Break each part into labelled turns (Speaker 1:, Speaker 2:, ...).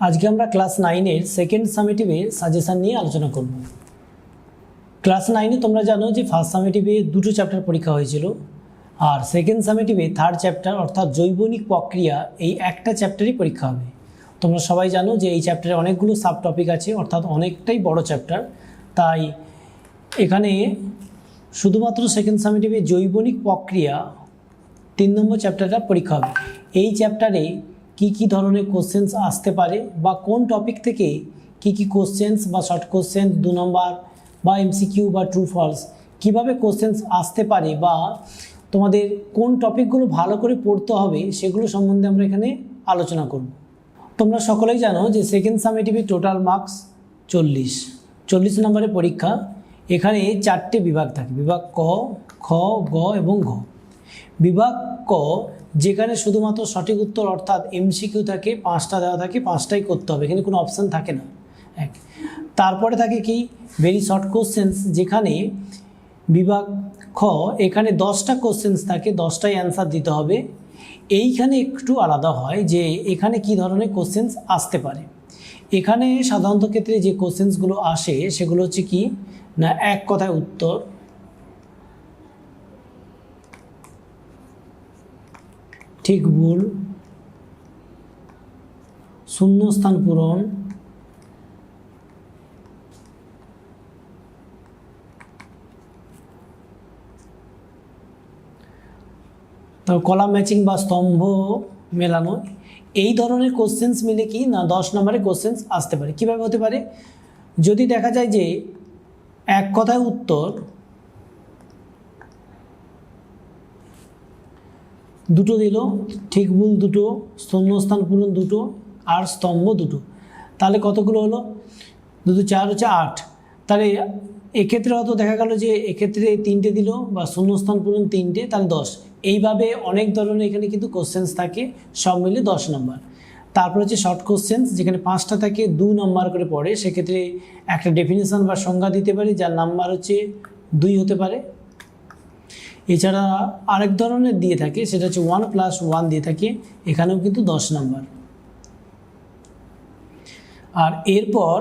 Speaker 1: আজকে আমরা ক্লাস নাইনের সেকেন্ড সামেটিভে সাজেশান নিয়ে আলোচনা করব। ক্লাস নাইনে তোমরা জানো যে ফার্স্ট সামেটিভে দুটো চ্যাপ্টার পরীক্ষা হয়েছিল আর সেকেন্ড সামেটিভে থার্ড চ্যাপ্টার অর্থাৎ জৈবনিক প্রক্রিয়া এই একটা চ্যাপ্টারই পরীক্ষা হবে। তোমরা সবাই জানো যে এই চ্যাপ্টারে অনেকগুলো সাব টপিক আছে, অর্থাৎ অনেকটাই বড় চ্যাপ্টার তাই এখানে শুধুমাত্র সেকেন্ড সামেটিভে জৈবনিক প্রক্রিয়া তিন নম্বর চ্যাপ্টারটা পরীক্ষা হবে। এই চ্যাপ্টারে কি কি ধরনের কোশ্চেন্স আসতে পারে বা কোন টপিক থেকে কি কি কোশ্চেন্স বা শর্ট কোশ্চেন দু নম্বর বা এমসিকিউ বা ট্রু ফলস কীভাবে কোশ্চেন্স আসতে পারে বা তোমাদের কোন টপিকগুলো ভালো করে পড়তে হবে সেগুলো সম্বন্ধে আমরা এখানে আলোচনা করব। তোমরা সকলেই জানো যে সেকেন্ড সামেটিভে টোটাল মার্কস চল্লিশ। চল্লিশ নম্বরের পরীক্ষা, এখানে চারটে বিভাগ থাকে, বিভাগ ক, খ, গ এবং ঘ। বিভাগ ক যেখানে শুধুমাত্র সঠিক উত্তর অর্থাৎ এমসিকিউ থাকে, পাঁচটা দেওয়া থাকে, পাঁচটাই করতে হবে, এখানে কোনো অপশান থাকে না। এক। তারপরে থাকে কি? ভেরি শর্ট কোশ্চেন্স যেখানে বিভাগ খ, এখানে দশটা কোশ্চেন্স থাকে, দশটাই অ্যান্সার দিতে হবে। এইখানে একটু আলাদা হয় যে এখানে কি ধরনের কোশ্চেন্স আসতে পারে। এখানে সাধারণত ক্ষেত্রে যে কোশ্চেন্সগুলো আসে, সেগুলো হচ্ছে কি? না, এক কথায় উত্তর ঠিক ভুল। শূন্যস্থান পূরণ। তারপর কলাম ম্যাচিং বা স্তম্ভ মেলানো। এই ধরনের কোশ্চেন্স মিলে কি? না, দশ নম্বরে কোশ্চেন্স আসতে পারে। কীভাবে হতে পারে? যদি দেখা যায় যে এক কথায় উত্তর দুটো দিল, ঠিক ভুল দুটো, শূন্যস্থান পূরণ দুটো, আর স্তম্ভ দুটো। তাহলে কতগুলো হলো? দুটো চার হচ্ছে আট। তাহলে এক্ষেত্রে হয়তো দেখা গেল যে এক্ষেত্রে তিনটে দিল বা শূন্যস্থান পূরণ তিনটে, তাহলে দশ। এইভাবে অনেক ধরনের এখানে কিন্তু কোশ্চেন্স থাকে, সব মিলে দশ নম্বর তারপর হচ্ছে শর্ট কোশ্চেন্স যেখানে পাঁচটা থাকে দু নম্বর করে পড়ে, সেক্ষেত্রে একটা ডেফিনেশন বা সংজ্ঞা দিতে পারি, যার নাম্বার হচ্ছে দুই হতে পারে। এছাড়া আরেক ধরনের দিয়ে থাকে, সেটা হচ্ছে ওয়ান প্লাস ওয়ান দিয়ে থাকে, এখানেও কিন্তু দশ নাম্বার। আর এরপর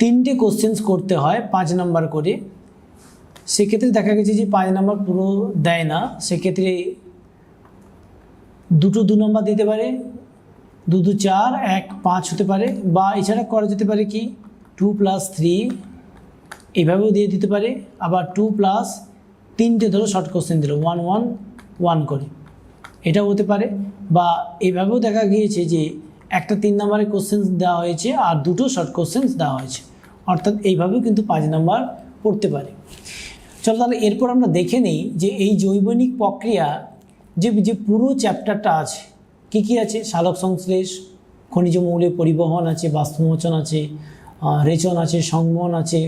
Speaker 1: তিনটে কোশ্চেন্স করতে হয় পাঁচ নাম্বার করে। সেক্ষেত্রে দেখা গেছে যে পাঁচ নাম্বার পুরো দেয় না, সেক্ষেত্রে দুটো দু নম্বর দিতে পারে, দু দু চার, এক, পাঁচ হতে পারে, বা এছাড়া করা যেতে পারে কি টু প্লাস থ্রি এভাবেও দিয়ে দিতে পারে, আবার টু প্লাস তিনটে ধরো শর্ট কোশ্চেন দিল ওয়ান ওয়ান ওয়ান করে। এটাও হতে পারে। বা এভাবেও দেখা গিয়েছে যে একটা তিন নম্বরের কোশ্চেন্স দেওয়া হয়েছে আর দুটো শর্ট কোশ্চেন্স দেওয়া হয়েছে। অর্থাৎ এইভাবেও কিন্তু পাঁচ নাম্বার পড়তে পারে। চলো তাহলে এরপর আমরা দেখে নিই যে এই জৈবনিক প্রক্রিয়া যে যে পুরো চ্যাপ্টারটা আছে, কি কি আছে? সালোক সংশ্লেষ, খনিজ মৌলের পরিবহন আছে বাস্তুমোচন আছে রেচন আছে, সংবহন আছে,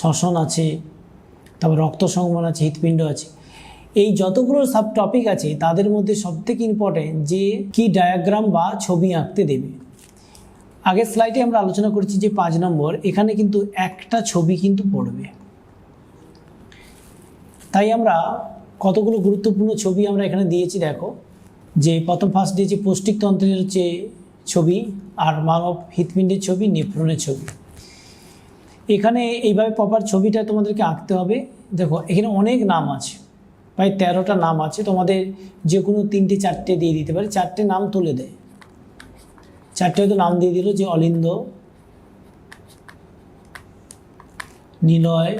Speaker 1: শ্বসন আছে তারপর রক্ত সংবহন আছে, হৃৎপিণ্ড আছে। এই যতগুলো সাব টপিক আছে, তাদের মধ্যে সবথেকে ইম্পর্টেন্ট যে কি ডায়াগ্রাম বা ছবি আঁকতে দেবে। আগের স্লাইডে আমরা আলোচনা করেছি যে পাঁচ নম্বর, এখানে কিন্তু একটা ছবি কিন্তু পড়বে। তাই আমরা কতগুলো গুরুত্বপূর্ণ ছবি আমরা এখানে দিয়েছি দেখো। যে প্রথম ফার্স্ট দিয়েছি পৌষ্টিকতন্ত্রের হচ্ছে ছবি, আর মানব হৃৎপিণ্ডের ছবি নেফ্রনের ছবি। এখানে এইভাবে প্রপার ছবিটা তোমাদেরকে আঁকতে হবে। দেখো, এখানে অনেক নাম আছে। প্রায় তেরোটা নাম আছে। তোমাদের যে কোনো তিনটে, চারটে দিয়ে দিতে পারে। চারটে নাম তুলে দেয়। চারটে হয়তো নাম দিয়ে দিল যে অলিন্দ, নিলয়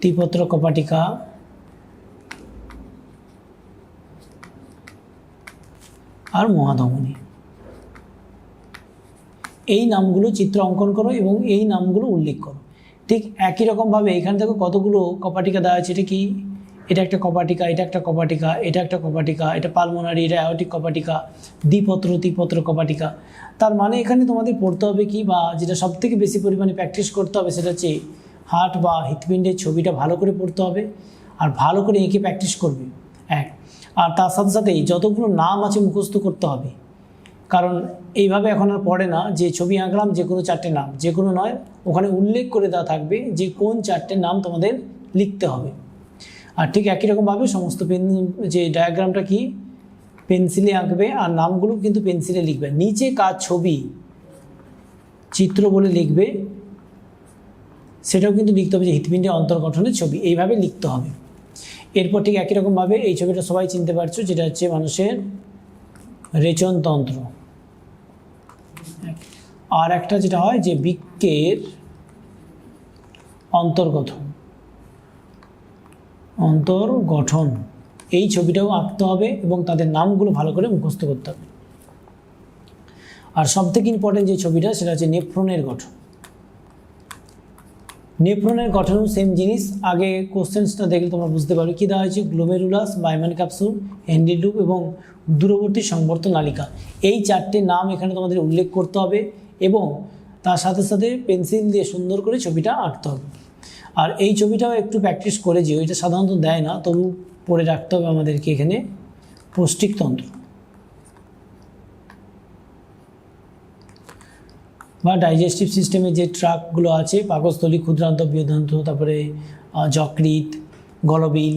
Speaker 1: ত্রিপত্র কপাটিকা, আর মহাধমনী। এই নামগুলো চিত্র অঙ্কন করো এবং এই নামগুলো উল্লেখ করো। ঠিক একই রকমভাবে এখান থেকে কতগুলো কপাটিকা দেওয়া আছে এটা কি? এটা একটা কপাটিকা, এটা একটা কপাটিকা, এটা একটা কপাটিকা, এটা পালমোনারি, এটা অ্যাওটিক কপাটিকা, দ্বিপত্র, ত্রিপত্র কপাটিকা। তার মানে এখানে তোমাদের পড়তে হবে কি বা যেটা সব থেকে বেশি পরিমাণে প্র্যাকটিস করতে হবে সেটা হচ্ছে হার্ট বা হৃৎপিণ্ডের ছবিটা ভালো করে পড়তে হবে আর ভালো করে এঁকে প্র্যাকটিস করবে। এক। আর তার সাথে সাথে যতগুলো নাম আছে মুখস্থ করতে হবে। কারণ এইভাবে এখন আর পড়ে না। যে ছবি আঁকলাম, যে কোনো চারটে নাম, যে কোনো নয়, ওখানে উল্লেখ করে দেওয়া থাকবে যে কোন চারটে নাম তোমাদের লিখতে হবে। আর ঠিক একই রকমভাবে সমস্ত পেন, যে ডায়াগ্রামটা কি, পেন্সিলে আঁকবে আর নামগুলো কিন্তু পেন্সিলে লিখবে। নিচে কাজ ছবি, চিত্র বলে লিখবে, সেটাও কিন্তু লিখতে হবে যে হৃৎপিণ্ডের অন্তর্গঠনের ছবি। এইভাবে লিখতে হবে। এরপর ঠিক একই রকমভাবে এই ছবিটা সবাই চিনতে পারছ, যেটা হচ্ছে মানুষের রেচনতন্ত্র। আর একটা যেটা হয় যে বৃক্কের অন্তর্গঠন। অন্তর্গঠন। এই ছবিটাও আঁকতে হবে এবং তাদের নামগুলো ভালো করে মুখস্থ করতে হবে। আর সব থেকে ইম্পর্টেন্ট যে ছবিটা, সেটা হচ্ছে নেফ্রনের গঠন। নেফ্রনের গঠনও সেম জিনিস। আগে কোশ্চেন্সটা দেখলে তোমরা বুঝতে পারবে কী দেওয়া হয়েছে। গ্লোমেরুলাস বাইমান ক্যাপসুল হ্যান্ডিলুপ এবং দূরবর্তী সংবর্ত নালিকা। এই চারটে নাম এখানে তোমাদের উল্লেখ করতে হবে। এবং তার সাথে সাথে পেন্সিল দিয়ে সুন্দর করে ছবিটা আঁকতে হবে। আর এই ছবিটাও একটু প্র্যাকটিস করে যেও এটা সাধারণত দেয় না, তবু পড়ে রাখতে হবে আমাদেরকে এখানে পৌষ্টিকতন্ত্র বা ডাইজেস্টিভ সিস্টেমে যে ট্রাকগুলো আছে, পাকস্থলী, ক্ষুদ্রান্ত বৃহদান্ত তারপরে যকৃত গলবিল,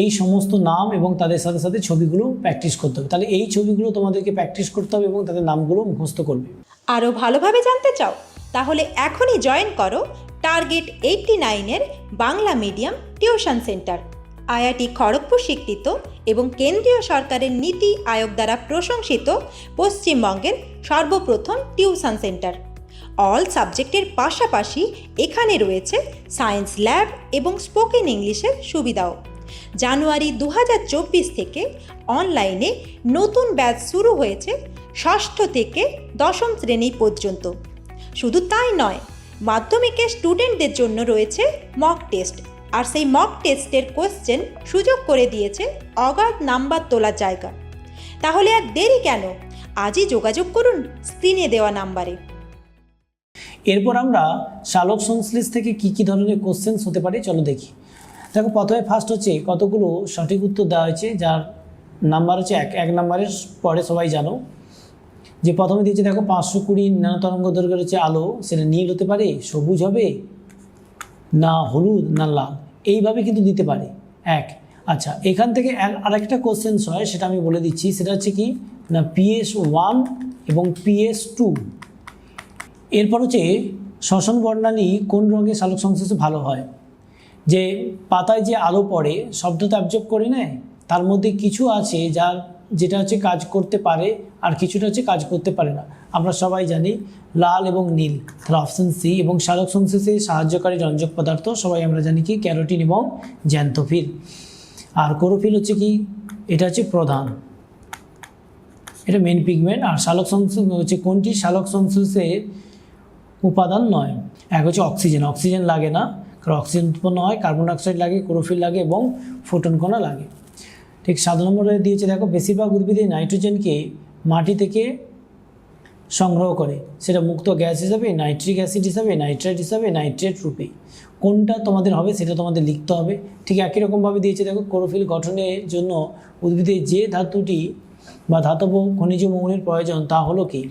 Speaker 1: এই সমস্ত নাম এবং তাদের সাথে সাথে ছবিগুলো প্র্যাকটিস করতে হবে। তাহলে এই ছবিগুলো তোমাদেরকে প্র্যাকটিস করতে হবে এবং তাদের নামগুলো মুখস্থ করবে।
Speaker 2: আরও ভালোভাবে জানতে চাও, তাহলে এখনই জয়েন করো টার্গেট এইটটি নাইনের Bangla medium tuition centre IIT Kharagpur স্বীকৃত এবং কেন্দ্রীয় সরকারের নীতি আয়োগ দ্বারা প্রশংসিত পশ্চিমবঙ্গের সর্বপ্রথম টিউশন সেন্টার অল সাবজেক্টের পাশাপাশি এখানে রয়েছে সায়েন্স ল্যাব এবং স্পোকেন ইংলিশের সুবিধাও। জানুয়ারি দু হাজার চব্বিশ থেকে অনলাইনে নতুন ব্যাচ শুরু হয়েছে ষষ্ঠ থেকে দশম শ্রেণি পর্যন্ত। শুধু তাই নয় মাধ্যমিকের স্টুডেন্টদের জন্য রয়েছে মক টেস্ট আর সেই মক টেস্টের কোশ্চেন সুযোগ করে দিয়েছে অগাধ নাম্বার তোলার জায়গা। তাহলে আর দেরি কেন? আজই যোগাযোগ করুন স্ক্রিনে দেওয়া নাম্বারে
Speaker 1: এরপর আমরা শালক সংশ্লেষ থেকে কি কি ধরনের কোশ্চেন্স হতে পারে চলো দেখি। দেখো, প্রথমে ফার্স্ট হচ্ছে কতগুলো সঠিক উত্তর দেওয়া হয়েছে, যার নাম্বার হচ্ছে এক এক নাম্বারের পরে সবাই জানো। যে প্রথমে দিয়েছে, দেখো, পাঁচশো কুড়ি নানা তরঙ্গ দৈর্ঘ্যের হচ্ছে আলো, সেটা নীল হতে পারে, সবুজ হবে, না হলুদ, না লাল, এইভাবে কিন্তু দিতে পারে। এক আচ্ছা এখান থেকে আরেকটা কোশ্চেন্স হয়, সেটা আমি বলে দিচ্ছি, সেটা হচ্ছে কি, না পিএস ওয়ান এবং পিএস টু এরপর হচ্ছে, শ্বসন বর্ণালী কোন রঙের সালোক সংশ্লেষে ভালো হয়? যে পাতায় যে আলো পড়ে শব্দটা অ্যাবজর্ব করে নেয়, তার মধ্যে কিছু আছে যার যেটা হচ্ছে কাজ করতে পারে আর কিছুটা হচ্ছে কাজ করতে পারে না। আমরা সবাই জানি লাল এবং নীল, তাহলে অপশন সি এবং সালোক সংশ্লেষে সাহায্যকারী রঞ্জক পদার্থ, সবাই আমরা জানি কি? ক্যারোটিন এবং জ্যান্থোফিল। আর কোরোফিল হচ্ছে কি? এটা হচ্ছে প্রধান। এটা মেন পিগমেন্ট আর সালোক সংশ্লেষ হচ্ছে কোনটি? সালোক সংশ্লেষের উপাদান নয়। এক হচ্ছে অক্সিজেন। অক্সিজেন লাগে না। কারণ অক্সিজেন উৎপন্ন হয়, কার্বন ডাইঅক্সাইড লাগে, ক্লোরোফিল লাগে এবং ফোটন কণা লাগে। ঠিক সাত নম্বরে দিয়েছে, দেখো, বেশিরভাগ উদ্ভিদে নাইট্রোজেনকে মাটি থেকে সংগ্রহ করে। সেটা মুক্ত গ্যাস হিসাবে, নাইট্রিক অ্যাসিড হিসাবে নাইট্রেট হিসাবে, নাইট্রেট রূপে। কোনটা তোমাদের হবে সেটা তোমাদের লিখতে হবে। ঠিক একই রকমভাবে দিয়েছে, দেখো, ক্লোরোফিল গঠনের জন্য উদ্ভিদে যে ধাতুটি বা ধাতব খনিজ মৌলের প্রয়োজন তা হলো কি?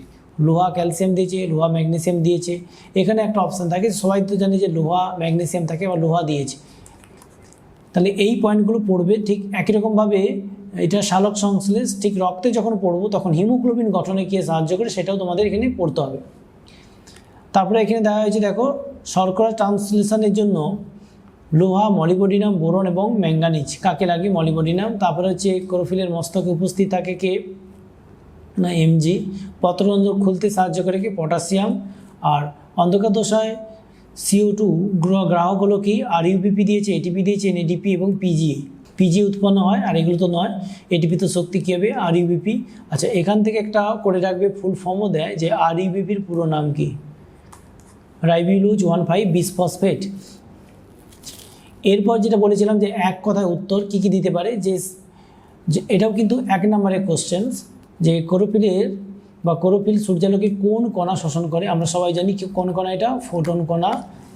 Speaker 1: লোহা, ক্যালসিয়াম দিয়েছে, লোহা, ম্যাগনেসিয়াম দিয়েছে। এখানে একটা অপশান থাকে, সবাই তো জানে যে লোহা, ম্যাগনেসিয়াম থাকে বা লোহা দিয়েছে। তাহলে এই পয়েন্টগুলো পড়বে ঠিক একই রকমভাবে এটা শালক সংশ্লেষ ঠিক রক্তে যখন পড়ব তখন হিমোগ্লোবিন গঠনে গিয়ে সাহায্য করে সেটাও তোমাদের এখানে পড়তে হবে। তারপরে এখানে দেখা হয়েছে দেখো শর্করা ট্রান্সলেশনের জন্য লোহা, মলিবডিনাম, বোরন এবং ম্যাঙ্গানিজ কাকে লাগে? মলিবডিনাম। তারপরে হচ্ছে ক্লোরোফিলের মস্তকে উপস্থিত থাকে কে? না এমজি পত্ররন্ধ্র খুলতে সাহায্য করে কি? পটাশিয়াম। আর অন্ধকার দশায় সিও টু গ্রাহক হলো কি আর ইউপিপি দিয়েছে এটিপি দিয়েছে এনএডিপি এবং পিজিএ পিজি উৎপন্ন হয় আর এগুলো তো নয়। এটিপি তো শক্তি কী হবে? আর ইউবিপি আচ্ছা এখান থেকে একটা করে রাখবে ফুল ফর্মও দেয় যে আর ইউবিপির পুরো নাম কি? রাইবিলুজ ওয়ান ফাইভ বিসফসফেট এরপর যেটা বলেছিলাম যে এক কথায় উত্তর কি কি দিতে পারে, যে এটাও কিন্তু এক নম্বরের কোশ্চেন্স যে কোরোপিলের বা কোরোপিল সূর্যালোকে কোন কণা শোষণ করে? আমরা সবাই জানি কোন কণা এটা? ফোটন কণা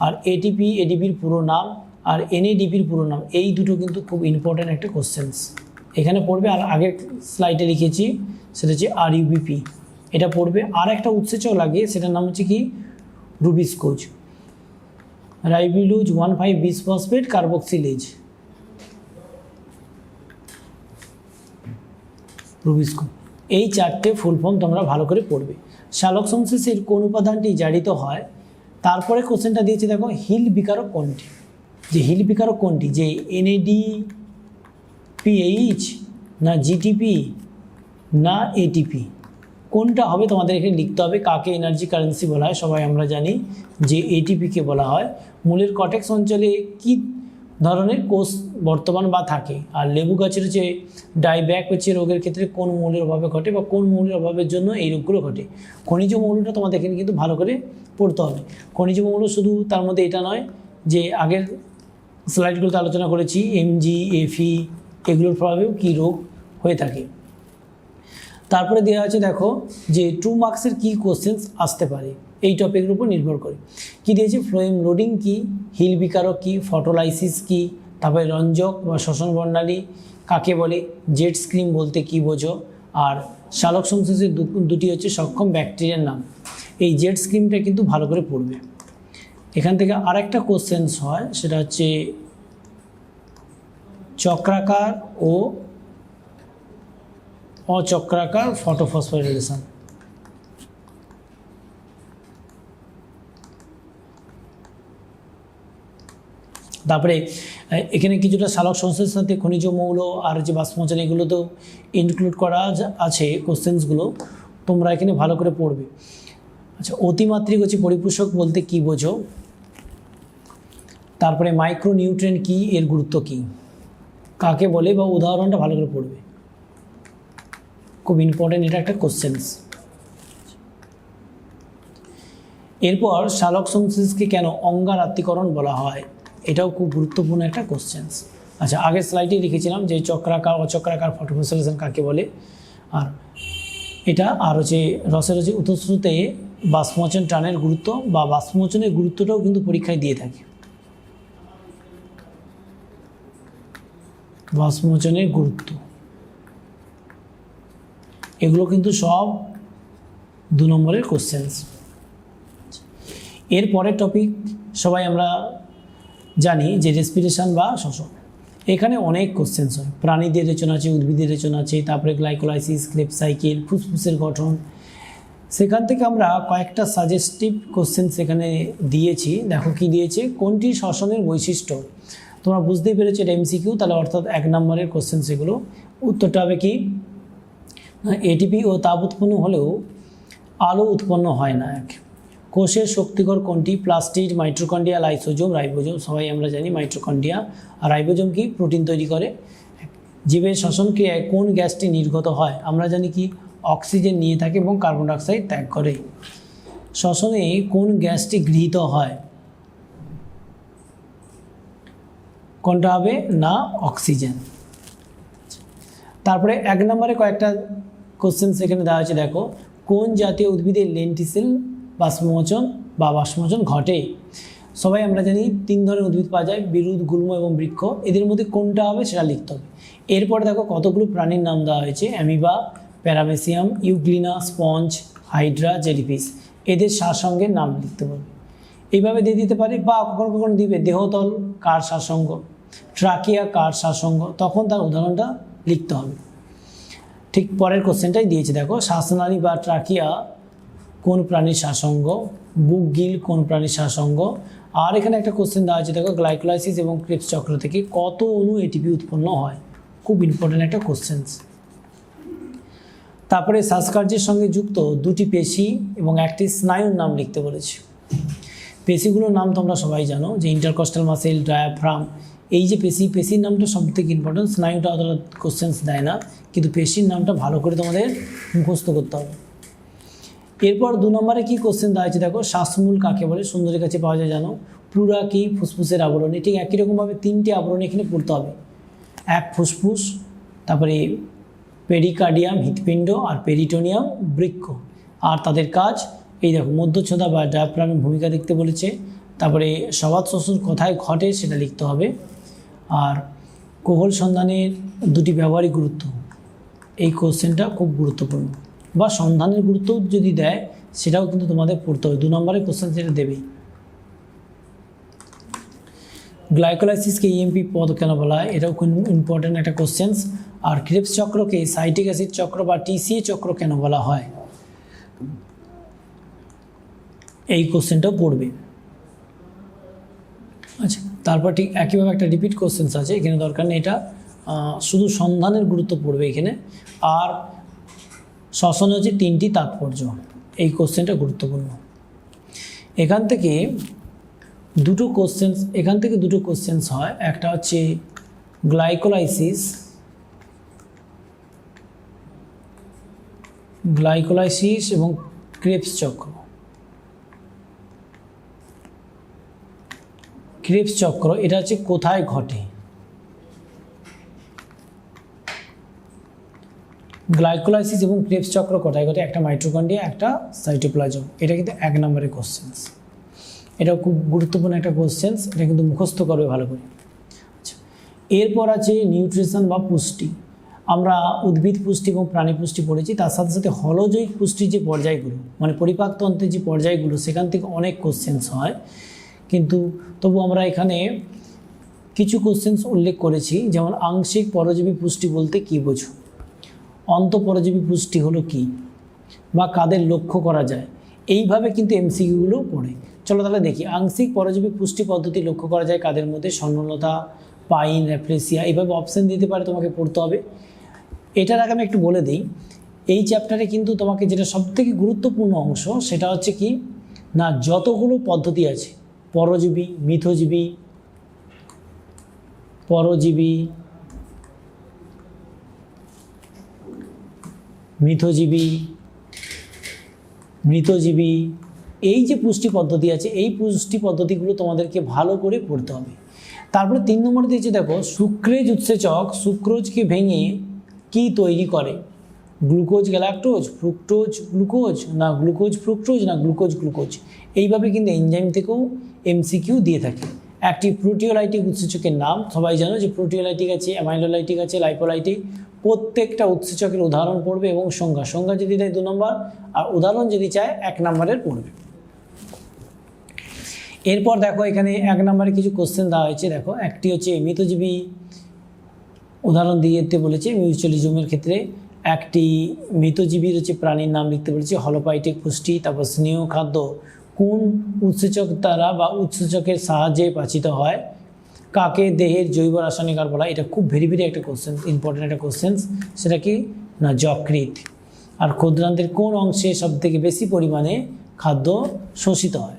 Speaker 1: আর এটিপি এডিপির পুরো নাম আর এনএডিপির পুরো নাম। এই দুটো কিন্তু খুব ইম্পর্ট্যান্ট একটা কোশ্চেন্স এখানে পড়বে আর আগের স্লাইডে লিখেছি, সেটা হচ্ছে আর ইউবিপি এটা পড়বে। আর একটা উৎসেচক লাগে, সেটার নাম হচ্ছে কি? Rubisco ribulose one five bis phosphate carboxylase rubisco এই চারটে ফুল ফর্ম তোমরা ভালো করে পড়বে। শালক সংশ্লেষের কোন উপাদানটি জারিত হয়? তারপরে কোশ্চেনটা দিয়েছে, দেখো, হিল বিকারক কোনটি? যে হিল বিকারক কোনটি? যে এনএডি পিএইচ না জিটিপি না এটিপি কোনটা হবে তোমাদের এখানে লিখতে হবে? কাকে এনার্জি কারেন্সি বলা হয়? সবাই আমরা জানি যে এটিপিকে বলা হয়। মূলের কটেক্স অঞ্চলে কি ধরনের কোষ বর্তমান বা থাকে। আর লেবু গাছের হচ্ছে ডাইব্যাক হচ্ছে, রোগের ক্ষেত্রে কোন মৌলের অভাবে ঘটে বা কোন মৌলের অভাবের জন্য এই রোগগুলো ঘটে। খনিজ মৌলটা তোমাদের এখানে কিন্তু ভালো করে পড়তে হবে। খনিজ মৌল শুধু তার মধ্যে এটা নয় যে আগের স্লাইডগুলোতে আলোচনা করেছি এমজি এফি এগুলোর প্রভাবেও কী রোগ হয়ে থাকে। তারপরে দেওয়া আছে, দেখো যে টু মার্কসের কী কোশ্চেন্স আসতে পারে। এই টপিকের উপর নির্ভর করে। কি দিয়েছে? ফ্লোয়েম লোডিং কি? হিল বিকারক কি? ফটোলাইসিস কি? তারপরে রঞ্জক বা শ্বসন বর্ণালী কাকে বলে? জেট স্ক্রিম বলতে কি বোঝো? আর শালক সংশ্লেষের দু- দুটি হচ্ছে সক্ষম ব্যাকটেরিয়ার নাম। এই জেট স্ক্রিমটা কিন্তু ভালো করে পড়বে। এখান থেকে আরেকটা কোশ্চেন্স হয়, সেটা হচ্ছে চক্রাকার ও অচক্রাকার ফটোফসফোরিলেশন তারপরে এখানে কিছুটা সালোক সংশ্লেষের সাথে খনিজ মৌল আর যে বাষ্পমোচন এগুলো তো ইনক্লুড করা আছে কোশ্চেন্সগুলো তোমরা এখানে ভালো করে পড়বে। আচ্ছা অতিমাত্রিক হচ্ছে পরিপোষক বলতে কি বোঝো? তারপরে মাইক্রো নিউট্রেন কী, এর গুরুত্ব কি? কাকে বলে বা উদাহরণটা ভালো করে পড়বে। খুব ইম্পর্টেন্ট এটা একটা কোশ্চেন্স এরপর শালক সংশ্লেষকে কেন অঙ্গারাত্মীকরণ বলা হয়? এটাও খুব গুরুত্বপূর্ণ একটা কোশ্চেন্স আচ্ছা আগের স্লাইডে লিখেছিলাম যে চক্রাকার, অচক্রাকার ফটোফোসিলেশন কাকে বলে? আর এটা আর হচ্ছে রসের হচ্ছে উতস্রুতে বাষ্পমোচন টানের গুরুত্ব বা বাষ্পমোচনের গুরুত্বটাও কিন্তু পরীক্ষায় দিয়ে থাকে। বাষ্পমোচনের গুরুত্ব। এগুলো কিন্তু সব দু নম্বরের কোশ্চেন্স এর পরের টপিক সবাই আমরা জানি যে রেসপিরেশন বা শ্বসন। এখানে অনেক কোশ্চেন্স হয়। প্রাণীদের রেচনা আছে, উদ্ভিদের রেচনা আছে, তারপরে গ্লাইকোলাইসিস ক্লেপ সাইকেল ফুসফুসের গঠন। সেখান থেকে আমরা কয়েকটা সাজেস্টিভ কোশ্চেন সেখানে দিয়েছি। দেখো কি দিয়েছে? কোনটি শ্বসনের বৈশিষ্ট্য? তোমরা বুঝতেই পেরেছ এটা এমসিকিউ তাহলে অর্থাৎ এক নম্বরের কোশ্চেন সেগুলো উত্তরটা হবে কি? এটিপি ও তাপ উৎপন্ন হলেও আলো উৎপন্ন হয় না। এক কোষের শক্তিকর কোনটি প্লাস্টিড মাইট্রোকন্ডিয়া লাইসোজোম, রাইবোজোম, সবাই আমরা জানি মাইট্রোকন্ডিয়া আর রাইবোজোম কি? প্রোটিন তৈরি করে। জীবের শ্বসন ক্রিয়ায় কোন গ্যাসটি নির্গত হয়? আমরা জানি কি? অক্সিজেন নিয়ে থাকে এবং কার্বন ডাইঅক্সাইড ত্যাগ করে। শ্বসনে কোন গ্যাসটি গৃহীত হয়? কোনটা হবে? না, অক্সিজেন। তারপরে এক নম্বরে কয়েকটা কোশ্চেন সেখানে দেওয়া হয়েছে, দেখো। কোন জাতীয় উদ্ভিদের লেন্টিসেল বাষ্পমোচন বা বাষ্পমোচন ঘটে সবাই আমরা জানি তিন ধরনের উদ্ভিদ পাওয়া যায়, বিরুদ, গুল্ম এবং বৃক্ষ। এদের মধ্যে কোনটা হবে সেটা লিখতে হবে। এরপরে দেখো কতগুলো প্রাণীর নাম দেওয়া হয়েছে। Amoeba, paramecium euglena sponge, hydra, jellyfish. এদের সারসঙ্গের নাম লিখতে পারবে এইভাবে দিয়ে দিতে পারে বা কখনো কখনো দিবে দেহতল, কার সারসঙ্গ ট্রাকিয়া, কার সারসঙ্গ তখন তার উদাহরণটা লিখতে হবে। ঠিক পরের কোশ্চেনটাই দিয়েছে। দেখো, শ্বাসনালী বা ট্রাকিয়া প্রাণীর শ্বাসঙ্গ বুক গিল কোন প্রাণীর শ্বাসঙ্গ আর এখানে একটা কোশ্চেন দেওয়া হয়েছে দেখো গ্লাইকোলাইসিস এবং ক্রিপস চক্র থেকে কত অণু এটিপি উৎপন্ন হয়? খুব ইম্পর্ট্যান্ট একটা কোশ্চেন্স তারপরে শ্বাসকার্যের সঙ্গে যুক্ত দুটি পেশি এবং একটি স্নায়ুর নাম লিখতে বলেছি। পেশিগুলোর নাম তোমরা সবাই জানো, যে ইন্টারকস্টাল মাসেল ডায়াফ্রাম এই যে পেশি, পেশির নামটা সব থেকে ইম্পর্টেন্ট স্নায়ুটা অতটা কোশ্চেন্স দেয় না, কিন্তু পেশির নামটা ভালো করে তোমাদের মুখস্থ করতে হবে। এরপর দু নম্বরে কি কোশ্চেন দেওয়া হয়েছে দেখো শ্বাসমূল কাকে বলে? সুন্দরের কাছে পাওয়া যায় জানো প্লুরা কি ফুসফুসের আবরণী? ঠিক একই রকমভাবে তিনটি আবরণ এখানে পড়তে হবে। এক ফুসফুস, তারপরে পেরিকার্ডিয়াম হৃৎপিণ্ড, আর পেরিটোনিয়াম বৃক্ষ আর তাদের কাজ, এই দেখো, মধ্যচ্ছদা বা ডায়াফ্রামের ভূমিকা দেখতে বলেছে। তারপরে সবাদ শোষণ কোথায় ঘটে সেটা লিখতে হবে। আর কোহল সন্ধানের দুটি ব্যবহারিক গুরুত্ব। এই কোশ্চেনটা খুব গুরুত্বপূর্ণ। বা সন্ধানের গুরুত্ব যদি দেয়, সেটাও কিন্তু তোমাদের পড়তে হবে। দু নম্বরের কোশ্চেন সেটা দেবেই গ্লাইকোলাইসিসকে ইএমপি পদ কেন বলা হয়? এটাও খুব ইম্পর্টেন্ট একটা কোশ্চেন্স আর ক্রেপস চক্রকে সাইটিক অ্যাসিড চক্র বা টিসিএ চক্র কেন বলা হয়? এই কোশ্চেনটাও পড়বে। আচ্ছা তারপর ঠিক একইভাবে একটা রিপিট কোশ্চেন্স আছে। এখানে দরকার নেই এটা। শুধু সন্ধানের গুরুত্ব পড়বে এখানে। আর শ্বসনে হচ্ছে তিনটি তাৎপর্য, এই কোশ্চেনটা গুরুত্বপূর্ণ। এখান থেকে দুটো কোশ্চেন্স এখান থেকে দুটো কোশ্চেন্স হয়। একটা হচ্ছে গ্লাইকোলাইসিস গ্লাইকোলাইসিস এবং ক্রেপস চক্র। ক্রেপস চক্র, এটা হচ্ছে কোথায় ঘটে? গ্লাইকোলাইসিস এবং ক্রেপস চক্র কোথায় ঘটে? একটা মাইট্রোকন্ডিয়া একটা সাইটোপ্লাজম। এটা কিন্তু এক নম্বরের কোশ্চেন্স এটা খুব গুরুত্বপূর্ণ একটা কোশ্চেন্স এটা কিন্তু মুখস্থ করবে ভালো করে। আচ্ছা এরপর আছে নিউট্রিশন বা পুষ্টি। আমরা উদ্ভিদ পুষ্টি এবং প্রাণী পুষ্টি পড়েছি, তার সাথে সাথে হলজৈব পুষ্টির যে পর্যায়গুলো মানে পরিপাকতন্ত্রের যে পর্যায়গুলো, সেখান থেকে অনেক কোশ্চেন্স হয়। কিন্তু তবু আমরা এখানে কিছু কোশ্চেন্স উল্লেখ করেছি, যেমন আংশিক পরজীবী পুষ্টি বলতে কী বোঝো? অন্তঃপরজীবী পুষ্টি হলো কি? বা কাদের লক্ষ্য করা যায়? এইভাবে কিন্তু এমসিকিউগুলো পড়ে। চলো তাহলে দেখি। আংশিক পরজীবী পুষ্টি পদ্ধতি লক্ষ্য করা যায় কাদের মধ্যে? স্বর্ণলতা পাইন র্যাফ্লেসিয়া এইভাবে অপশান দিতে পারে তোমাকে পড়তে হবে। এটার আগে আমি একটু বলে দিই, এই চ্যাপ্টারে কিন্তু তোমাকে যেটা সবথেকে গুরুত্বপূর্ণ অংশ, সেটা হচ্ছে কি? না, যতগুলো পদ্ধতি আছে, পরজীবী, মিথজীবী, পরজীবী মিথজীবী মৃতজীবী, এই যে পুষ্টি পদ্ধতি আছে, এই পুষ্টি পদ্ধতিগুলো তোমাদেরকে ভালো করে পড়তে হবে। তারপরে তিন নম্বর দিয়েছে দেখো, সুক্রেজ উৎসেচক, সুক্রোজকে ভেঙে কি তৈরি করে? গ্লুকোজ গ্যালাক্টোজ, ফ্রুক্টোজ গ্লুকোজ, না গ্লুকোজ ফ্রুক্টোজ, না গ্লুকোজ গ্লুকোজ? এইভাবে কিন্তু এনজাইম থেকেও এমসিকিউ দিয়ে থাকে। একটি প্রোটিওলাইটিক উৎসেচকের নাম, সবাই জানো যে প্রোটিওলাইটিক আছে, অ্যামাইলোলাইটিক আছে, লাইপোলাইটিক। প্রত্যেকটা উৎসেচকের উদাহরণ পড়বে এবং সংজ্ঞা। সংজ্ঞা যদি দেয় দু নম্বর, আর উদাহরণ যদি চায়, এক নম্বরের পড়বে। এরপর দেখো, এখানে এক নম্বরে কিছু কোশ্চেন দেওয়া হয়েছে। দেখো, একটি হচ্ছে মৃতজীবী উদাহরণ দিয়ে দিতে বলেছে, মিউচুয়ালিজমের ক্ষেত্রে। একটি মৃতজীবীর হচ্ছে প্রাণীর নাম লিখতে বলেছে, হলোপাইটিক পুষ্টি, তারপর স্নেহ খাদ্য। কোন উৎসেচক দ্বারা বা উৎসেচকের সাহায্যে পাচিত হয়? কাকে দেহের জৈব রাসায়নিক আর বলা, এটা খুব ভেরি ভেরি একটা কোশ্চেন ইম্পর্টেন্ট একটা কোশ্চেন সেটা কি? না যকৃত আর ক্ষুদ্রান্তের কোন অংশে সব থেকে বেশি পরিমাণে খাদ্য শোষিত হয়?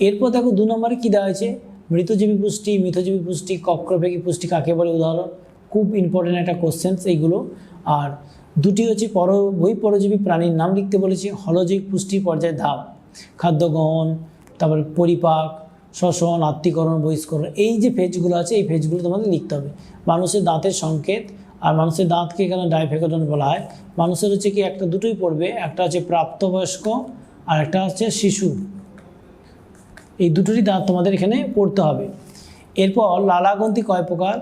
Speaker 1: এরপর দেখো দু নম্বরে কী দেওয়া হয়েছে? মৃতজীবী পুষ্টি, মিথজীবী পুষ্টি কক্ষভেগী পুষ্টি কাকে বলে? উদাহরণ, খুব ইম্পর্টেন্ট একটা কোশ্চেন্স এইগুলো। আর দুটি হচ্ছে পর, বই পরজীবী প্রাণীর নাম লিখতে বলেছি, হলজৈব পুষ্টি পর্যায়ে ধাপ। খাদ্য গ্রহণ, তারপরে পরিপাক শ্বসন আত্মীকরণ, বহিষ্করণ, এই যে ফেজগুলো আছে, এই ফেজগুলো তোমাদের লিখতে হবে। মানুষের দাঁতের সংকেত আর মানুষের দাঁতকে এখানে ডাইফেকটন বলা হয়? মানুষের হচ্ছে কি একটা দুটোই পড়বে, একটা হচ্ছে প্রাপ্তবয়স্ক আর একটা হচ্ছে শিশু। এই দুটোরই দাঁত তোমাদের এখানে পড়তে হবে। এরপর লালাগ্রন্থি কয় প্রকার?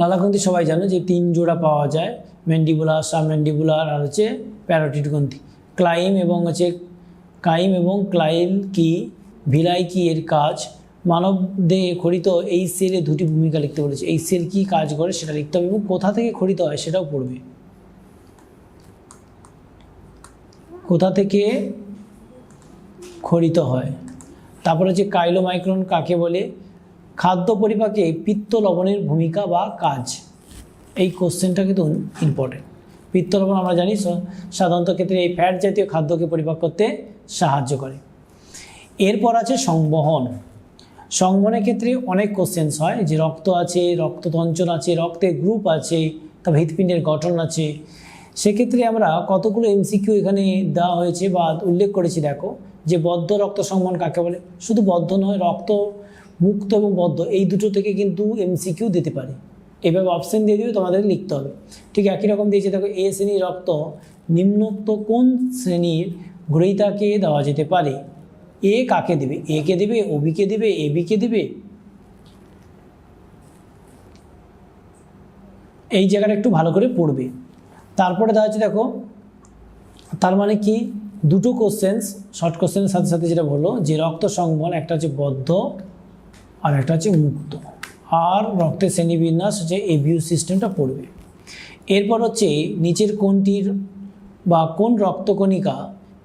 Speaker 1: লালাগ্রন্থি সবাই জানো যে তিন জোড়া পাওয়া যায় ম্যান্ডিবুলার সাবম্যান্ডিবুলার আর হচ্ছে প্যারোটিড গ্রন্থি ক্লাইম এবং হচ্ছে কাইম এবং ক্লাইল কি, ভিলাই কি এর কাজ? মানব দেহে খরিত এই সেলে দুটি ভূমিকা লিখতে বলেছে। এই সেল কি কাজ করে সেটা লিখতে হবে এবং কোথা থেকে খরিত হয় সেটাও পড়বে। কোথা থেকে খরিত হয়? তারপরে হচ্ছে কাইলোমাইক্রন কাকে বলে? খাদ্য পরিপাকে পিত্ত লবণের ভূমিকা বা কাজ। এই কোশ্চেনটা কিন্তু ইম্পর্টেন্ট পিত্ত লবণ আমরা জানি সাধারণত ক্ষেত্রে এই ফ্যাট জাতীয় খাদ্যকে পরিপাক করতে সাহায্য করে। এরপর আছে সংবহন। সংবহনের ক্ষেত্রে অনেক কোশ্চেন্স হয়, যে রক্ত আছে রক্ততঞ্চন আছে, রক্তের গ্রুপ আছে, তারপর হৃৎপিণ্ডের গঠন আছে। সেক্ষেত্রে আমরা কতগুলো এমসিকিউ এখানে দেওয়া হয়েছে বা উল্লেখ করেছি, দেখো, যে বদ্ধ রক্ত সংবহন কাকে বলে? শুধু বদ্ধ নয়, রক্ত মুক্ত এবং বদ্ধ, এই দুটো থেকে কিন্তু এমসিকিউ দিতে পারে। এভাবে অপশন দিয়ে দিবে, তোমাদের লিখতে হবে। ঠিক একই রকম দিয়েছে, দেখো এ শ্রেণির রক্ত নিম্নোক্ত কোন শ্রেণির গ্রহীতাকে দেওয়া যেতে পারে? এ কাকে দেবে? এ কে দেবে? ও বিকে দেবে? এ বিকে দেবে? এই জায়গাটা একটু ভালো করে পড়বে। তারপরে দেওয়া হচ্ছে, দেখো, তার মানে কি? দুটো কোশ্চেন্স শর্ট কোশ্চেনের সাথে সাথে যেটা বলল, যে রক্ত সংবহন একটা হচ্ছে বদ্ধ আর একটা হচ্ছে মুক্ত। আর রক্তের শ্রেণীবিন্যাস হচ্ছে এভিউ সিস্টেমটা পড়বে। এরপর হচ্ছে নিচের কোনটির বা কোন রক্তকণিকা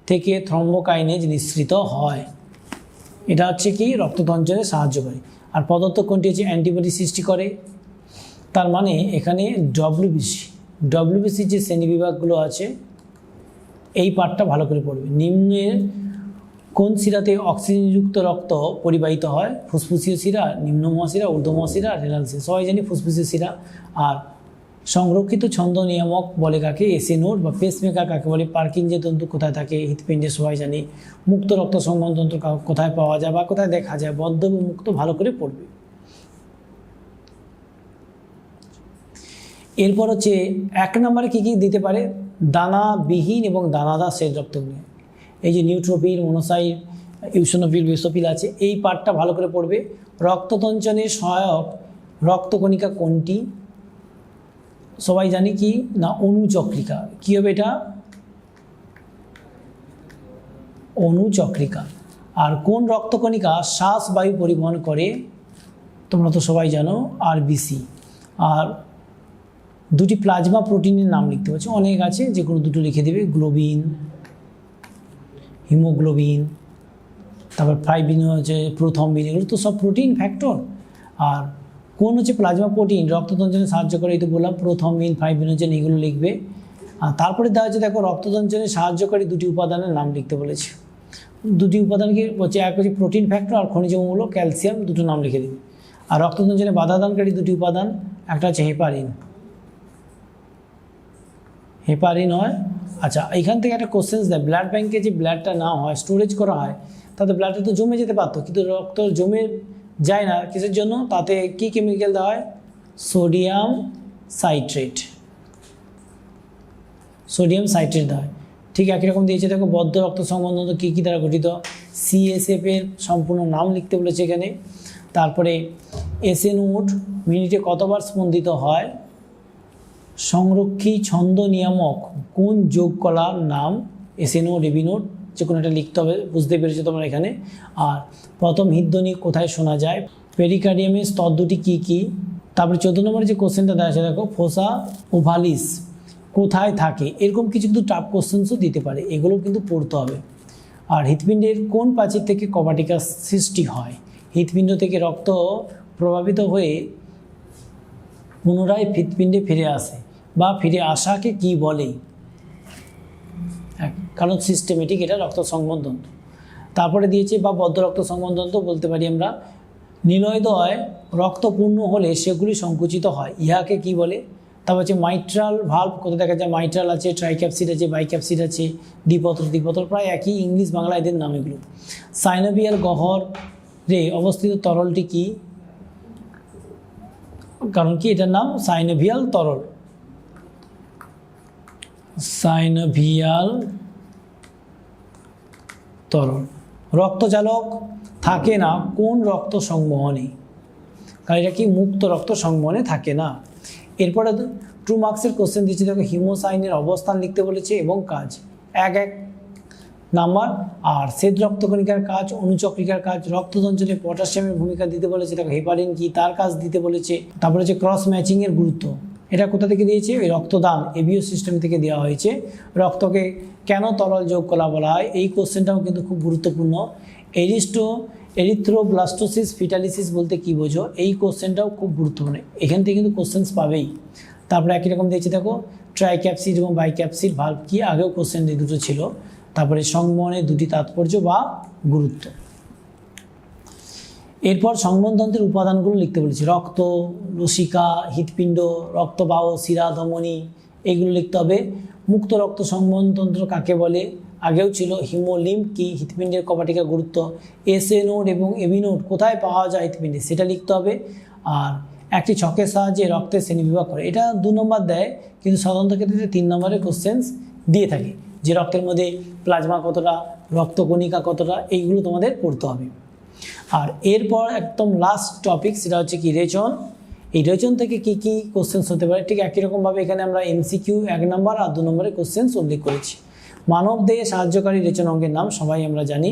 Speaker 1: থেকে থ্রম্বোকাইনেজ নিঃসৃত হয়। এটা হচ্ছে কি? রক্ততঞ্চনে সাহায্য করে। আর পদার্থ কোনটি হচ্ছে অ্যান্টিবডি সৃষ্টি করে। তার মানে এখানে ডব্লিউবিসি ডব্লিউবিসির যে শ্রেণীবিভাগগুলো আছে, এই পার্টটা ভালো করে পড়বে। নিম্নের কোন শিরাতে অক্সিজেনযুক্ত রক্ত পরিবাহিত হয়? ফুসফুসীয় শিরা নিম্ন মহাশিরা ঊর্ধ্ব মহাশিরা রেনাল শিরা, সবাই জানি ফুসফুসীয় শিরা। আর সংরক্ষিত ছন্দ নিয়ামক বলে কাকে? এসি নোট বা পেসমেকার কাকে বলে? পার্কিং যে তন্তু কোথায় থাকে? হৃৎপিণ্ডে সবাই জানি। মুক্ত রক্ত সংবহনতন্ত্র কা- কোথায় পাওয়া যায় বা কোথায় দেখা যায়? বদ্ধ এবং মুক্ত ভালো করে পড়বে। এরপর হচ্ছে এক নম্বরে কী কী দিতে পারে? দানাবিহীন এবং দানাদার শ্বেত রক্তগুলি এই যে নিউট্রোফিল মনোসাইড ইউসোনোফিল বেসোফিল আছে, এই পার্টটা ভালো করে পড়বে। রক্ততঞ্চনের সহায়ক রক্তকণিকা কোনটি? সবাই জানি কি? না, অনুচক্রিকা। কী হবে এটা? অনুচক্রিকা। আর কোন রক্তকণিকা শ্বাস বায়ু পরিবহন করে? তোমরা তো সবাই জানো আর বিসি আর দুটি প্লাজমা প্রোটিনের নাম লিখতে পারছ, অনেক আছে যে কোনো দুটো লিখে দেবে, গ্লোবিন হিমোগ্লোবিন, তারপর ফাইবিন হচ্ছে প্রথমবিন এগুলো তো সব প্রোটিন ফ্যাক্টর আর কোন হচ্ছে প্লাজমা প্রোটিন রক্ততঞ্চনে সাহায্য করে, এই তো বললাম প্রথমবিন ফাইবিনোজেন এগুলো লিখবে। আর তারপরে দেওয়া হচ্ছে দেখো রক্ততঞ্চনে সাহায্যকারী দুটি উপাদানের নাম লিখতে বলেছে। দুটি উপাদানকে হচ্ছে, এক হচ্ছে প্রোটিন ফ্যাক্টর আর খনিজ মৌল ক্যালসিয়াম দুটো নাম লিখে দেবে। আর রক্ততঞ্চনে বাধাদানকারী দুটি উপাদান, একটা হচ্ছে হেপারিন হেপারিন হয় আচ্ছা এখান থেকে একটা কোশ্চেন্স দেয়। ব্লাড ব্যাংকে যে ব্লাডটা না হয় স্টোরেজ করা হয়, তাতে ব্লাডটা তো জমে যেতে পারতো, কিন্তু রক্ত জমে যায় না কিসের জন্য? তাতে কি কেমিক্যাল দেওয়া হয়? সোডিয়াম সাইট্রেট সোডিয়াম সাইট্রেট দেওয়া হয়। ঠিক একই রকম দিয়েছে, দেখো, বদ্ধ রক্ত সম্বন্ধ কী কী দ্বারা গঠিত? সিএসএফ এর সম্পূর্ণ নাম লিখতে বলেছে এখানে। তারপরে এসএ নোট মিনিটে কতবার স্পন্দিত হয়? সংরক্ষী ছন্দ নিয়ামক কোন যোগ কলার নাম এসেনো ডেবি নোট যে কোনো একটা লিখতে হবে, বুঝতে পেরেছ তোমরা এখানে? আর প্রথম হিতধ্বনি কোথায় শোনা যায়? পেরিকার্ডিয়ামের স্তর দুটি কী কী? তারপরে চোদ্দ নম্বরে যে কোশ্চেনটা দেওয়া আছে, দেখো, ফোসা ওভালিস কোথায় থাকে? এরকম কিছু কিন্তু টাফ কোশ্চেন্সও দিতে পারে, এগুলো কিন্তু পড়তে হবে। আর হৃৎপিণ্ডের কোন প্রাচীর থেকে কবাটিকা সৃষ্টি হয়? হৃৎপিণ্ড থেকে রক্ত প্রভাবিত হয়ে পুনরায় হৃৎপিণ্ডে ফিরে আসে। বা ফিরে আসাকে কি বলে? কারণ সিস্টেমেটিক এটা রক্ত সংবন্ধন। তারপরে দিয়েছে, বা বদ্ধ রক্ত সংবন্ধন তো বলতে পারি আমরা, নিলয়দয় রক্তপূর্ণ হলে সেগুলি সংকুচিত হয়। ইহাকে কি বলে? তারপর হচ্ছে মাইট্রাল ভাল্ব কোথায় দেখা যায় মাইট্রাল আছে ট্রাইক্যাপসিড আছে বাইক্যাপসিড আছে, দ্বিপত্র দ্বিপত্র প্রায় একই ইংলিশ বাংলা এদের নাম এগুলো। সাইনোভিয়াল গহর রে অবস্থিত তরলটি কি? কারণ কি এটার নাম সাইনোভিয়াল তরল। সাইনোভিয়াল তরল রক্তচালক থাকে না কোন রক্ত সংবহনে? কারণ এটা কি মুক্ত রক্ত সংবহনে থাকে না। এরপরে ট্রু মার্কসের কোশ্চেন দিচ্ছে দেখো, হিমোসাইনের অবস্থান লিখতে বলেছে এবং কাজ। এক এক। নাম্বার, আর শ্বেত রক্তকণিকার কাজ, অনুচক্রিকার কাজ রক্তদঞ্চনে পটাশিয়ামের ভূমিকা দিতে বলেছে, দেখো, হেপারিন কি, তার কাজ দিতে বলেছে। তারপরে হচ্ছে ক্রস ম্যাচিংয়ের গুরুত্ব। এটা কোথা থেকে দিয়েছে? ওই রক্তদান এবিও সিস্টেম থেকে দেওয়া হয়েছে। রক্তকে কেন তরল যোগ করা বলা হয়? এই কোশ্চেনটাও কিন্তু খুব গুরুত্বপূর্ণ। এরিস্টো এরিথ্রোব্লাস্টোসিস ফিটালিসিস বলতে কি বোঝো? এই কোশ্চেনটাও খুব গুরুত্বপূর্ণ। এখান থেকে কিন্তু কোশ্চেন্স পাবেই। তারপরে একই রকম দিয়েছে, দেখো ট্রাইক্যাপসিড এবং বাইক্যাপসিড ভাল্ব কি আগেও কোশ্চেন দুটো ছিল। তারপরে সংবহনের দুটি তাৎপর্য বা গুরুত্ব। এরপর সংবহনতন্ত্রের উপাদানগুলো লিখতে বলেছি। রক্ত লসিকা হৃৎপিণ্ড, রক্তবাহ, শিরা, ধমনী এইগুলো লিখতে হবে। মুক্ত রক্ত সংবহনতন্ত্র কাকে বলে? আগেও ছিল হিমোলিম্প কি? হৃৎপিণ্ডের কপাটিকা গুরুত্ব। এসএ নোড এবং এবি নোড কোথায় পাওয়া যায় হৃৎপিণ্ডে? সেটা লিখতে হবে। আর একটি ছকের সাহায্যে রক্তের শ্রেণীবিভাগ করে। এটা দু নম্বর দেয়, কিন্তু সাধারণত ক্ষেত্রে তিন নম্বরের কোশ্চেন্স দিয়ে থাকে যে রক্তের মধ্যে প্লাজমা কতটা, রক্তকণিকা কতটা, এইগুলো তোমাদের পড়তে হবে। আর এরপর একদম লাস্ট টপিক সেটা হচ্ছে কি রেচন। এই রেচন থেকে কি কি কোশ্চেন্স হতে পারে? ঠিক একই রকমভাবে এখানে আমরা এমসিকিউ এক নম্বর আর দু নম্বরের কোশ্চেন্স উল্লেখ করেছি। মানব দেহে সাহায্যকারী রেচন অঙ্গের নাম সবাই আমরা জানি,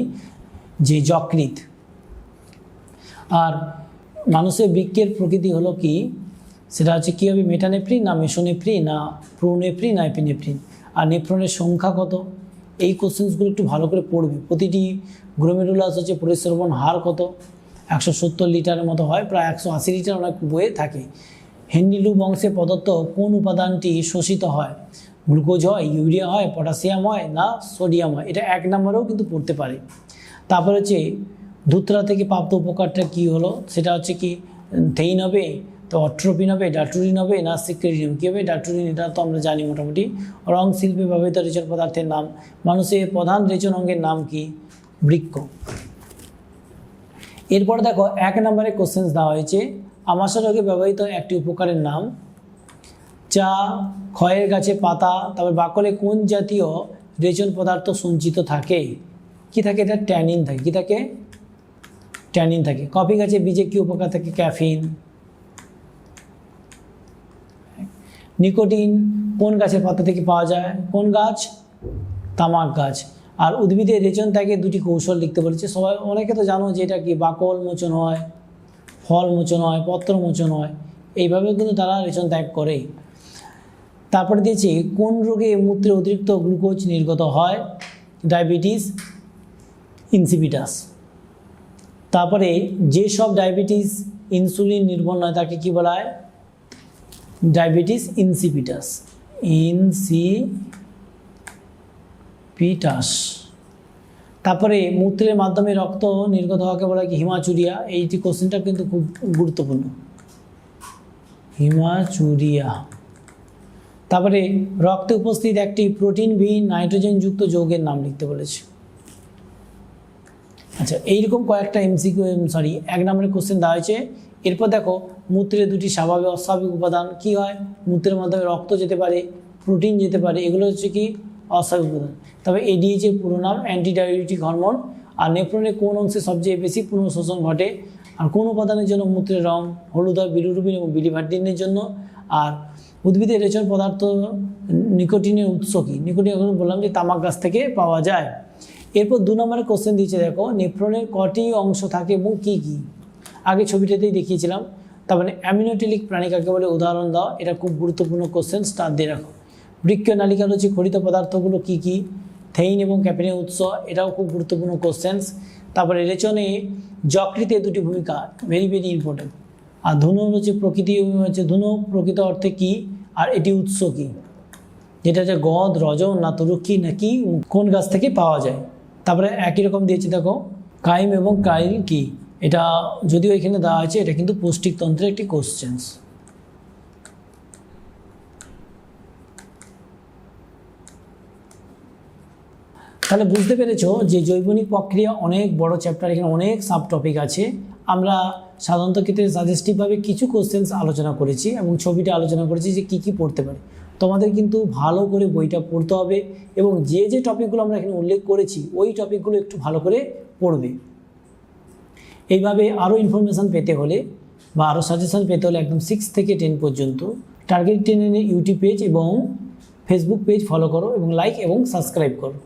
Speaker 1: যে যকৃত আর মানুষের বৃক্ষের প্রকৃতি হলো কি? সেটা হচ্ছে কী হবে মেটানেফ্রিন না মেসোনেফ্রিন না প্রোনেফ্রিন না এপিনেফ্রিন আর নেফ্রনের সংখ্যা কত? এই কোশ্চেন্সগুলো একটু ভালো করে পড়বে। প্রতিটি গ্লোমেরুলাস হচ্ছে পরিশ্রবণ হার কত? একশো সত্তর লিটারের মতো হয়, প্রায় একশো আশি লিটার অনেক বইয়ে থাকে। হেন্ডিলু বংশে প্রদত্ত কোন উপাদানটি শোষিত হয়? গ্লুকোজ হয়, ইউরিয়া হয়, পটাশিয়াম হয় না সোডিয়াম হয়? এটা এক নম্বরেও কিন্তু পড়তে পারে। তারপরে হচ্ছে ধুতরা থেকে প্রাপ্ত উপকারটা কি হলো? সেটা হচ্ছে কি থেইন হবে তো অট্রোপিন হবে ডাটুরিন হবে না সিক্রেটিন কী হবে? ডাটুরিন এটা তো আমরা জানি মোটামুটি। রং শিল্পে ব্যবহৃত রেচন পদার্থের নাম। মানুষের প্রধান রেচন অঙ্গের নাম কি? বৃক্ষ। এরপর দেখো, এক নম্বরে কোশ্চেন্স দেওয়া হয়েছে। আমাশা রোগে ব্যবহৃত একটি উপকারের নাম। চা খয়ের গাছে পাতা, তারপর বাকলে কোন জাতীয় রেচন পদার্থ সঞ্চিত থাকে? কি থাকে? এটা ট্যানিন থাকে। কি থাকে? ট্যানিন থাকে। কফি গাছে বীজে কি উপকার থাকে? ক্যাফিন। নিকোটিন, কোন গাছের পাতা থেকে পাওয়া যায়? কোন গাছ? তামাক গাছ। আর উদ্ভিদের রেচন ত্যাগে দুটি কৌশল লিখতে বলেছে। সবাই অনেকে তো জানো যে এটা কি বাকল মোচন হয়, ফল মোচন হয়, পত্র মোচন হয়, এইভাবে কিন্তু তারা রেচন ত্যাগ করে তারপরে দিয়েছে, কোন রোগে মূত্রে অতিরিক্ত গ্লুকোজ নির্গত হয়? Diabetes, insipidus. তারপরে যেসব ডায়াবেটিস ইনসুলিন নির্ভর নয় তাকে কী বলা হয়? Diabetes insipidus. ইনসিপিটাস। তারপরে মূত্রের মাধ্যমে রক্ত নির্গত হওয়াকে বলা কি, হিমাচুরিয়া। এইটি কোশ্চেনটা কিন্তু খুব গুরুত্বপূর্ণ। হিমাচুরিয়া। তারপরে রক্তে উপস্থিত একটি প্রোটিনবিহীন নাইট্রোজেনযুক্ত যৌগের নাম লিখতে বলেছে। আচ্ছা এইরকম কয়েকটা এমসিকিউ সরি এক নম্বরের কোশ্চেন দেওয়া হয়েছে এরপর দেখো মূত্রে দুটি স্বাভাবিক অস্বাভাবিক উপাদান কি হয়? মূত্রের মাধ্যমে রক্ত যেতে পারে প্রোটিন যেতে পারে, এগুলো হচ্ছে কি? অস্বাভাবিক উপাদান। তবে এডিএইচের পুরো নাম অ্যান্টিডায়োটিক হরমোন আর নেফ্রনের কোন অংশে সবচেয়ে বেশি পুনঃশোষণ ঘটে? আর কোন উপাদানের জন্য মূত্রের রং হলুদ হয় বিলুরুবিন এবং বিলিভার্ডিনের জন্য? আর উদ্ভিদের রেচন পদার্থ নিকোটিনের উৎস কী? নিকোটিন এখন বললাম যে তামাক গাছ থেকে পাওয়া যায়। এরপর দু নম্বরের কোশ্চেন দিয়েছে দেখো নেফ্রনের কটি অংশ থাকে এবং কি কি? আগে ছবিটাতেই দেখিয়েছিলাম। তার মানে অ্যামিনোটেলিক প্রাণী কাকে বলে উদাহরণ দাও এটা খুব গুরুত্বপূর্ণ কোশ্চেন স্টার দিয়ে রাখো। বৃক্ষ, নালিকা রয়েছে খরিত পদার্থগুলো কি কি? থেইন এবং ক্যাপিনের উৎস, এটাও খুব গুরুত্বপূর্ণ কোশ্চেন্স তারপরে রেচনে যকৃতে দুটি ভূমিকা ভেরি ভেরি ইম্পর্টেন্ট আর ধনু হচ্ছে প্রকৃতি, হচ্ছে ধনু প্রকৃত অর্থে কি? আর এটি উৎস কি? যেটা হচ্ছে গদ, রজন, না তরুক্ষী নাকি কোন গাছ থেকে পাওয়া যায়? তারপরে একই রকম দিয়েছে, দেখো। কাইম এবং কাইল কি? এটা যদিও এখানে দেওয়া আছে, এটা কিন্তু পৌষ্টিকতন্ত্রের একটি কোশ্চেন্স তাহলে বুঝতে পেরেছ যে জৈবনিক প্রক্রিয়া অনেক বড় চ্যাপ্টার এখানে অনেক সাব টপিক আছে। আমরা সাধারণত ক্ষেত্রে সাজেস্টিভভাবে কিছু কোশ্চেন্স আলোচনা করেছি এবং ছবিটা আলোচনা করেছি যে কী কী পড়তে পারে। তোমাদের কিন্তু ভালো করে বইটা পড়তে হবে এবং যে যে টপিকগুলো আমরা এখানে উল্লেখ করেছি, ওই টপিকগুলো একটু ভালো করে পড়বে। এইভাবে আরও ইনফরমেশান পেতে হলে বা আরও সাজেশান পেতে হলে একদম সিক্স থেকে টেন পর্যন্ত টার্গেট টেনের ইউটিউব পেজ এবং ফেসবুক পেজ ফলো করো এবং লাইক এবং সাবস্ক্রাইব করো।